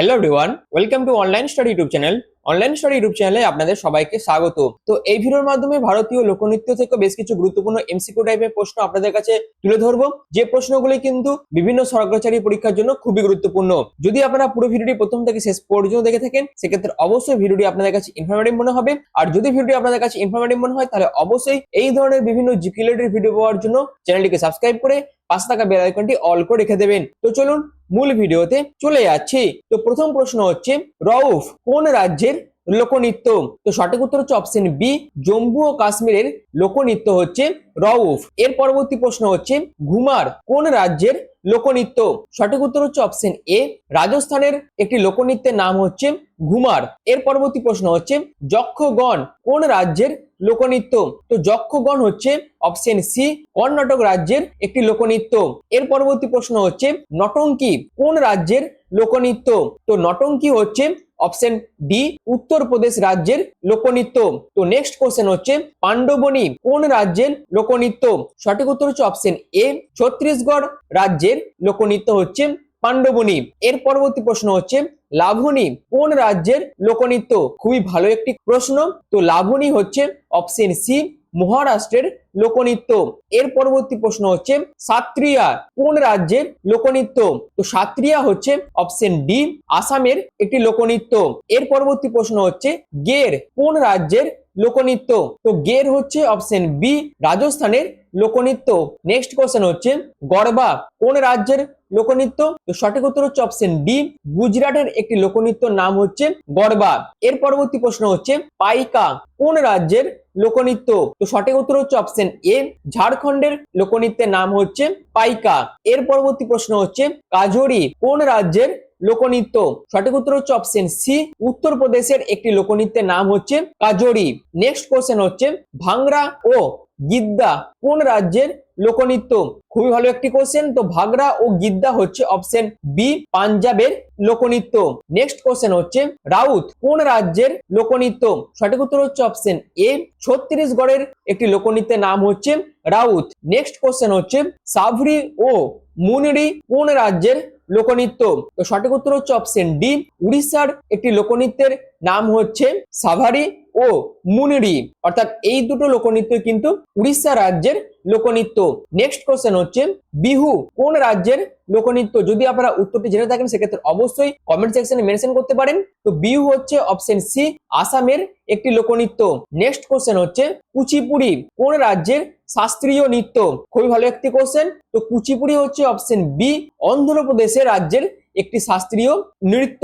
Hello everyone, welcome to Online Study YouTube channel. Online study YouTube চ্যানেলে আপনাদের সবাইকে স্বাগত তো এই ভিডিওর মাধ্যমে ভারতীয় লোকনৃত্য থেকে বেশ কিছু গুরুত্বপূর্ণ এমসিকিউ টাইপের প্রশ্ন আপনাদের কাছে তুলে ধরবো। যে প্রশ্নগুলি কিন্তু বিভিন্ন সরকারি পরীক্ষার জন্য খুবই গুরুত্বপূর্ণ। যদি আপনারা পুরো ভিডিওটি প্রথম থেকে শেষ পর্যন্ত দেখে থাকেন, সেক্ষেত্রে অবশ্যই ভিডিওটি আপনাদের কাছে ইনফরমেটিভ মনে হবে। আর যদি ভিডিওটি আপনাদের কাছে ইনফরমেটিভ মনে হয়, তাহলে অবশ্যই এই ধরনের বিভিন্ন জিকে রিলেটেড ভিডিও পাওয়ার জন্য চ্যানেলটিকে সাবস্ক্রাইব করে পাশে থাকা বেল আইকনটি অল করে রেখে দেবেন। তো চলুন মূল ভিডিওতে চলে যাচ্ছি। তো প্রথম প্রশ্ন হচ্ছে, রউফ কোন রাজ্যের লোকনৃত্য। তো সঠিক উত্তর হচ্ছে অপশন বি জম্মু ও কাশ্মীরের লোকনৃত্য হচ্ছে রউফ এর পরবর্তী প্রশ্ন হচ্ছে, ঘুমার কোন রাজ্যের লোকনৃত্য? সঠিক উত্তর হচ্ছে অপশন এ রাজস্থানের একটি লোকনৃত্যের নাম হচ্ছে ঘুমার। এর পরবর্তী প্রশ্ন হচ্ছে, যক্ষগণ কোন রাজ্যের লোকনৃত্য? তো যক্ষগণ হচ্ছে অপশন সি কর্ণাটক রাজ্যের একটি লোকনৃত্য। এর পরবর্তী প্রশ্ন হচ্ছে, নটঙ্কি কোন রাজ্যের লোকনৃত্য? তো নটঙ্কি হচ্ছে অপশন ডি উত্তরপ্রদেশ রাজ্যের লোকনৃত্য। তো নেক্সট কোশ্চেন হচ্ছে, পাণ্ডবনী কোন রাজ্যের লোকনৃত্য? সঠিক উত্তর হচ্ছে অপশন এ ছত্তিশগড় রাজ্যের লোকনৃত্য হচ্ছে পাণ্ডবনী। এর পরবর্তী প্রশ্ন হচ্ছে লাভনী কোন রাজ্যের লোকনৃত্য? খুবই ভালো একটি প্রশ্ন। তো লাভনী হচ্ছে অপশন সি মহারাষ্ট্রের লোকনৃত্য। এর পরবর্তী প্রশ্ন হচ্ছে সাত্রিয়া কোন রাজ্যের লোকনৃত্য? তো সাত্রিয়া হচ্ছে অপশন ডি আসামের একটি লোকনৃত্য। এর পরবর্তী প্রশ্ন হচ্ছে, গের কোন রাজ্যের লোকনৃত্য। তো গের হচ্ছে অপশন বি রাজস্থানের লোকনৃত্য। নেক্সট কোশ্চেন হচ্ছে গরবা কোন রাজ্যের লোকনৃত্য? তো সঠিক উত্তর হচ্ছে অপশন ডি গুজরাটের একটি লোকনৃত্য নাম হচ্ছে গরবা এর পরবর্তী প্রশ্ন হচ্ছে, পাইকা কোন রাজ্যের লোকনৃত্য? তো সঠিক উত্তর হচ্ছে অপশন এ ঝাড়খণ্ডের লোকনৃত্যের নাম হচ্ছে পাইকা। এর পরবর্তী প্রশ্ন হচ্ছে, কাজরি কোন রাজ্যের লোকনৃত্য। সঠিক উত্তর হচ্ছে অপশন সি উত্তরপ্রদেশের একটি লোকনৃত্যের নাম হচ্ছে কাজরি। নেক্সট কোশ্চেন হচ্ছে ভাংরা ও গিদ্দা কোন রাজ্যের লোকনৃত্য? খুবই ভালো একটি কোশ্চেন তো ভাগরা ও গিদ্দা হচ্ছে অপশন বি পাঞ্জাবের লোকনৃত্য। নেক্সট কোশ্চেন হচ্ছে রাউত কোন রাজ্যের লোকনৃত্য? সঠিক উত্তর হচ্ছে অপশন এ ছত্তিশগড়ের একটি লোকনৃত্যের নাম হচ্ছে রাউত। নেক্সট কোশ্চেন হচ্ছে সাভরি ও মুনরি কোন রাজ্যের লোকনৃত্য। তো সঠিক উত্তর হচ্ছে অপশন ডি উড়িষ্যার একটি লোকনৃত্যের নাম হচ্ছে সাভারি। ও মুনিরি অর্থাৎ এই দুটো লোকনৃত্য কিন্তু উড়িষ্যা রাজ্যের লোকনৃত্য। নেক্সট কোশ্চেন হচ্ছে, বিহু কোন রাজ্যের লোকনৃত্য? যদি আপনারা উত্তরটি জেনে থাকেন, সেক্ষেত্রে অবশ্যই কমেন্ট সেকশনে মেনশন করতে পারেন। তো বিহু হচ্ছে অপশন সি আসামের একটি লোকনৃত্য। নেক্সট কোশ্চেন হচ্ছে, কুচিপুড়ি কোন রাজ্যের শাস্ত্রীয় নৃত্য? খুবই ভালো একটি কোশ্চেন তো কুচিপুড়ি হচ্ছে অপশন বি অন্ধ্রপ্রদেশের রাজ্যের একটি শাস্ত্রীয় নৃত্য।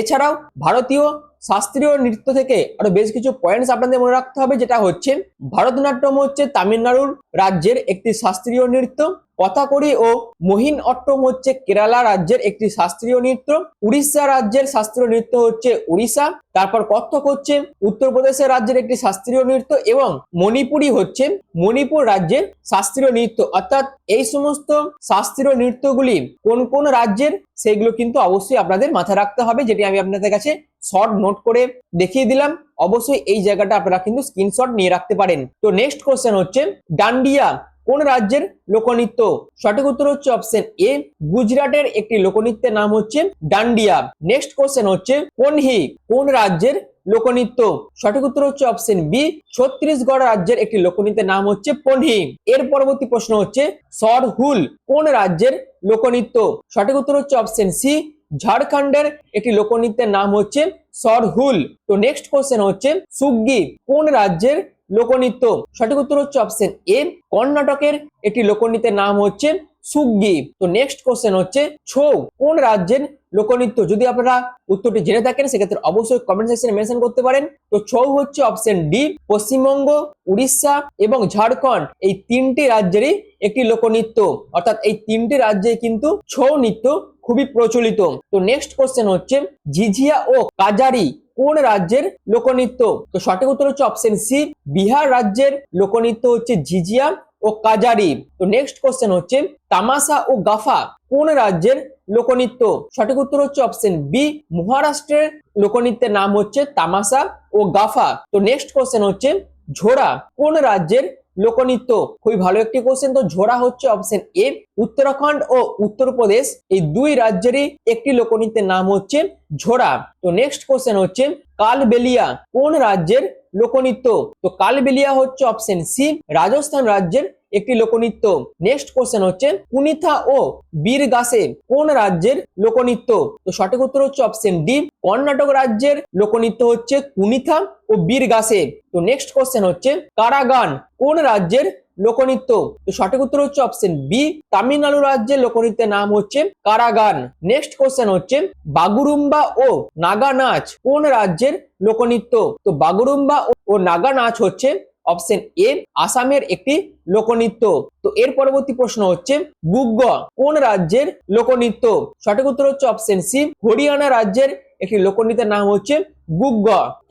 এছাড়াও ভারতীয় শাস্ত্রীয় নৃত্য থেকে আরও বেশ কিছু পয়েন্টস আপনাদের মনে রাখতে হবে, যেটা হচ্ছে ভারতনাট্যম হচ্ছে তামিলনাড়ুর রাজ্যের একটি শাস্ত্রীয় নৃত্য, কথাকড়ি ও মহিন অট্টম হচ্ছে কেরালা রাজ্যের একটি শাস্ত্রীয় নৃত্য, উড়িষ্যা রাজ্যের শাস্ত্রীয় নৃত্য হচ্ছে উড়িষ্যা, তারপর কত্থক হচ্ছে উত্তরপ্রদেশের রাজ্যের একটি শাস্ত্রীয় নৃত্য এবং মণিপুরি হচ্ছে মণিপুর রাজ্যের শাস্ত্রীয় নৃত্য। অর্থাৎ এই সমস্ত শাস্ত্রীয় নৃত্যগুলি কোন কোন রাজ্যের, সেগুলো কিন্তু অবশ্যই আপনাদের মাথায় রাখতে হবে, যেটি আমি আপনাদের কাছে শর্ট নোট করে দেখিয়ে দিলাম। অবশ্যই এই জায়গাটা আপনারা কিন্তু স্ক্রিনশট নিয়ে রাখতে পারেন। তো নেক্সট কোশ্চেন হচ্ছে, ডান্ডিয়া কোন রাজ্যের লোকনৃত্য? সঠিক উত্তর হচ্ছে অপশন এ গুজরাটের একটি লোকনৃত্যের নাম হচ্ছে ডান্ডিয়া। নেক্সট কোশ্চেন হচ্ছে, কোনহি কোন রাজ্যের লোকনৃত্য? সঠিক উত্তর হচ্ছে অপশন বি ছত্তিশগড় রাজ্যের একটি লোকনৃত্যের নাম হচ্ছে পনহি। এর পরবর্তী প্রশ্ন হচ্ছে, সরহুল কোন রাজ্যের লোকনৃত্য? সঠিক উত্তর হচ্ছে অপশন সি ঝাড়খণ্ডের একটি লোকনৃত্যের নাম হচ্ছে সরহুল তো নেক্সট কোশ্চেন হচ্ছে সুগ্গি কোন রাজ্যের লোকনৃত্য? সঠিক উত্তর হচ্ছে অপশন এ কর্ণাটকের একটি লোকনৃত্যের নাম হচ্ছে সুগ্গি তো নেক্সট কোশ্চেন হচ্ছে ছৌ। কোন রাজ্যের লোকনৃত্য? যদি আপনারা উত্তরটি জেনে থাকেন, সেক্ষেত্রে অবশ্যই কমেন্ট সেকশনে মেনশন করতে পারেন। তো ছৌ হচ্ছে অপশন ডি পশ্চিমবঙ্গ, উড়িষ্যা এবং ঝাড়খণ্ড। এই তিনটি রাজ্যেরই একটি লোকনৃত্য। অর্থাৎ এই তিনটি রাজ্যে কিন্তু ছৌ নৃত্য খুবই প্রচলিত। তো নেক্সট কোশ্চেন হচ্ছে ঝিঝিয়া ও কাজারি কোন রাজ্যের লোকনৃত্য? তো সঠিক উত্তর হচ্ছে অপশন সি বিহার রাজ্যের লোকনৃত্য হচ্ছে ঝিঝিয়া ও কাজারি। তো নেক্সট কোশ্চেন হচ্ছে, তামাশা ও গাফা কোন রাজ্যের লোকনৃত্য? সঠিক উত্তর হচ্ছে অপশন বি মহারাষ্ট্রের লোকনৃত্যের নাম হচ্ছে তামাশা ও গাফা। তো নেক্সট কোশ্চেন হচ্ছে, ঝোড়া কোন রাজ্যের লোকনৃত্য, খুবই ভালো একটি কোশ্চেন তো ঝোড়া হচ্ছে অপশন এ উত্তরাখণ্ড ও উত্তরপ্রদেশ। এই দুই রাজ্যেরই একটি লোকনৃত্যের নাম হচ্ছে ঝোড়া। তো নেক্সট কোশ্চেন হচ্ছে কালবেলিয়া, কোন রাজ্যের লোকনৃত্য? তো কালবেলিয়া হচ্ছে অপশন সি রাজস্থান রাজ্যের একটি লোকনৃত্য। নেক্সট কোশ্চেন হচ্ছে কুনিথা ও বীরগাসে কোন রাজ্যের লোকনৃত্য? তো সঠিক উত্তর হচ্ছে অপশন ডি কর্ণাটক রাজ্যের লোকনৃত্য হচ্ছে কুনিথা ও বীরগাসে তো নেক্সট কোশ্চেন হচ্ছে, কারাগান কোন রাজ্যের লোকনৃত্য? তো সঠিক উত্তর হচ্ছে অপশন বি তামিলনাড়ু রাজ্যের লোকনৃত্যের নাম হচ্ছে কারাগান। নেক্সট কোশ্চেন হচ্ছে, বাগুরুম্বা ও নাগা নাচ কোন রাজ্যের লোকনৃত্য? তো বাগুরুম্বা ও নাগা নাচ হচ্ছে অপশন এ আসামের একটি লোকনৃত্য। তো এর পরবর্তী প্রশ্ন হচ্ছে বুগ্গ কোন রাজ্যের লোকনৃত্য? সঠিক উত্তর হচ্ছে অপশন সি হরিয়ানা রাজ্যের একটি লোকনৃত্যের নাম হচ্ছে গুগ্গ।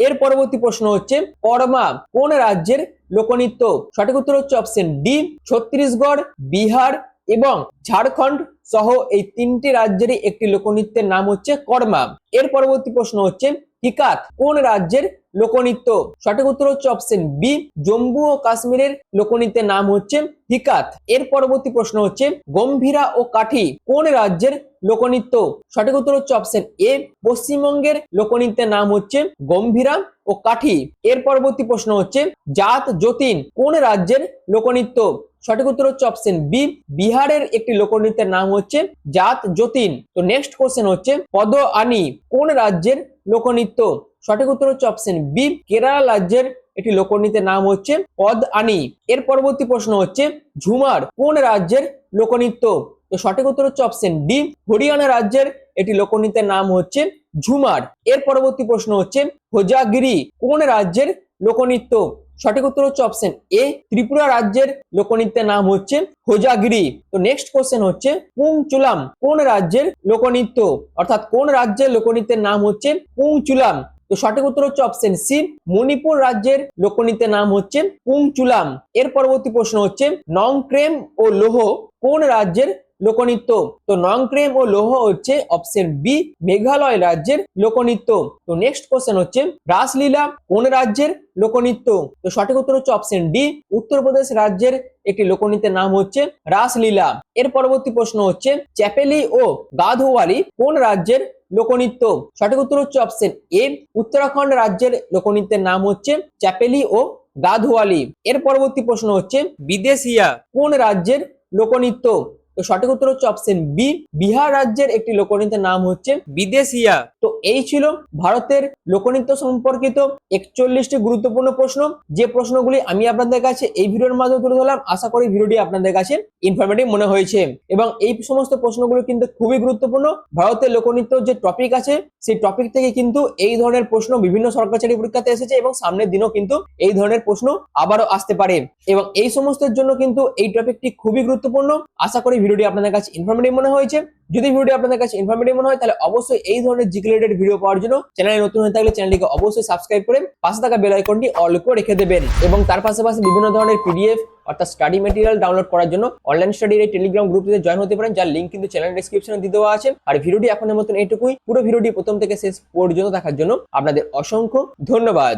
এর পরবর্তী প্রশ্ন হচ্ছে কর্মা কোন রাজ্যের লোকনৃত্য? সঠিক উত্তর হচ্ছে অপশন ডি ছত্তিশগড়, বিহার এবং ঝাড়খণ্ড সহ এই তিনটি রাজ্যেরই একটি লোকনৃত্যের নাম হচ্ছে কর্মা। এর পরবর্তী প্রশ্ন হচ্ছে হিকাত কোন রাজ্যের লোকনৃত্য? সঠিক উত্তর হচ্ছে অপশন বি জম্মু ও কাশ্মীরের লোকনৃত্যের নাম হচ্ছে হিকাত এর পরবর্তী প্রশ্ন হচ্ছে গম্ভীরা ও কাঠি, কোন রাজ্যের লোকনৃত্য? সঠিক উত্তর হচ্ছে অপশন এ পশ্চিমবঙ্গের লোকনৃত্যের নাম হচ্ছে গম্ভীরা ও কাঠি। এর পরবর্তী প্রশ্ন হচ্ছে জাত যতীন, কোন রাজ্যের লোকনৃত্য? সঠিক উত্তর হচ্ছে অপশন বি বিহারের একটি লোকনৃত্যের নাম হচ্ছে জাত যতীন। তো নেক্সট কোশ্চেন হচ্ছে পদ আনি কোন রাজ্যের লোকনৃত্য। সঠিক উত্তর হচ্ছে অপশন বি কেরালা রাজ্যের একটি লোকনৃত্যের নাম হচ্ছে পদ আনি এর পরবর্তী প্রশ্ন হচ্ছে ঝুমার কোন রাজ্যের লোকনৃত্য? তো সঠিক উত্তর হচ্ছে অপশন ডি হরিয়ানা রাজ্যের এটি লোকনৃত্যের নাম হচ্ছে ঝুমার। এর পরবর্তী প্রশ্ন হচ্ছে হোজাগিরি কোন রাজ্যের লোকনৃত্য? সঠিক উত্তর হচ্ছে অপশন এ ত্রিপুরা রাজ্যের লোকনৃত্যের নাম হচ্ছে হোজাগিরি। তো নেক্সট কোশ্চেন হচ্ছে পুংচুলাম, কোন রাজ্যের লোকনৃত্য? অর্থাৎ কোন রাজ্যের লোকনৃত্যের নাম হচ্ছে পুংচুলাম? তো সঠিক উত্তর হচ্ছে অপশন সি মণিপুর রাজ্যের লোকনৃত্যের নাম হচ্ছে পুংচুলাম। এর পরবর্তী প্রশ্ন হচ্ছে নংক্রেম ও লোহ কোন রাজ্যের লোকনৃত্য। তো নংক্রেম ও লোহ হচ্ছে অপশন বি মেঘালয় রাজ্যের লোকনৃত্য। তো নেক্সট কোশ্চেন হচ্ছে, রাসলীলা কোন রাজ্যের লোকনৃত্য? তো সঠিক উত্তর হচ্ছে অপশন ডি উত্তরপ্রদেশ রাজ্যের একটি লোকনৃত্যের নাম হচ্ছে রাসলীলা। এর পরবর্তী প্রশ্ন হচ্ছে, চ্যাপেলি ও গাধোয়ালি কোন রাজ্যের লোকনৃত্য? সঠিক উত্তর হচ্ছে অপশন এ উত্তরাখণ্ড রাজ্যের লোকনৃত্যের নাম হচ্ছে চ্যাপেলি ও গাধোয়ালি। এর পরবর্তী প্রশ্ন হচ্ছে, বিদেশিয়া কোন রাজ্যের লোকনৃত্য? তো সঠিক উত্তর হচ্ছে অপশন বি বিহার রাজ্যের একটি লোকনৃত্যের নাম হচ্ছে বিদেশিয়া। তো এই ছিল ভারতের লোকনৃত্য সম্পর্কিত একচল্লিশটি গুরুত্বপূর্ণ প্রশ্ন। যে প্রশ্নগুলি আমি আপনাদের কাছে এই ভিডিওর মাধ্যমে তুলে ধরলাম, আশা করি ভিডিওটি আপনাদের কাছে ইনফরমেটিভ মনে হয়েছে। এবং এই সমস্ত প্রশ্নগুলো কিন্তু খুবই গুরুত্বপূর্ণ। ভারতের লোকনৃত্য যে টপিক আছে, সেই টপিক থেকে কিন্তু এই ধরনের প্রশ্ন বিভিন্ন সরকারি পরীক্ষাতে এসেছে এবং সামনের দিনও কিন্তু এই ধরনের প্রশ্ন আবারও আসতে পারে। এবং এই সমস্তের জন্য কিন্তু এই টপিকটি খুবই গুরুত্বপূর্ণ। আশা করি ভিডিওটি আপনাদের কাছে ইনফরমেটিভ মনে হয়েছে। যদি ভিডিওটি আপনাদের কাছে ইনফরমেটিভ মনে হয়, তাহলে অবশ্যই এই ধরনের জিকে রিলেটেড ভিডিও পাওয়ার জন্য চ্যানেলে নতুন হয়ে থাকলে চ্যানেলটিকে অবশ্যই সাবস্ক্রাইব করে পাশে থাকা বেল আইকনটি অল করে রেখে দেবেন এবং তার পাশাপাশি বিভিন্ন ধরনের পিডিএফ অর্থাৎ স্টাডি মেটেরিয়াল ডাউনলোড করার জন্য অনলাইন স্টাডির এই টেলিগ্রাম গ্রুপটিতে জয়েন হতে পারেন, যার লিঙ্ক কিন্তু চ্যানেল ডিসক্রিপশনে দিয়ে দেওয়া আছে। আর ভিডিওটি এখনের মতন এইটুকুই পুরো ভিডিওটি প্রথম থেকে শেষ পর্যন্ত দেখার জন্য আপনাদের অসংখ্য ধন্যবাদ।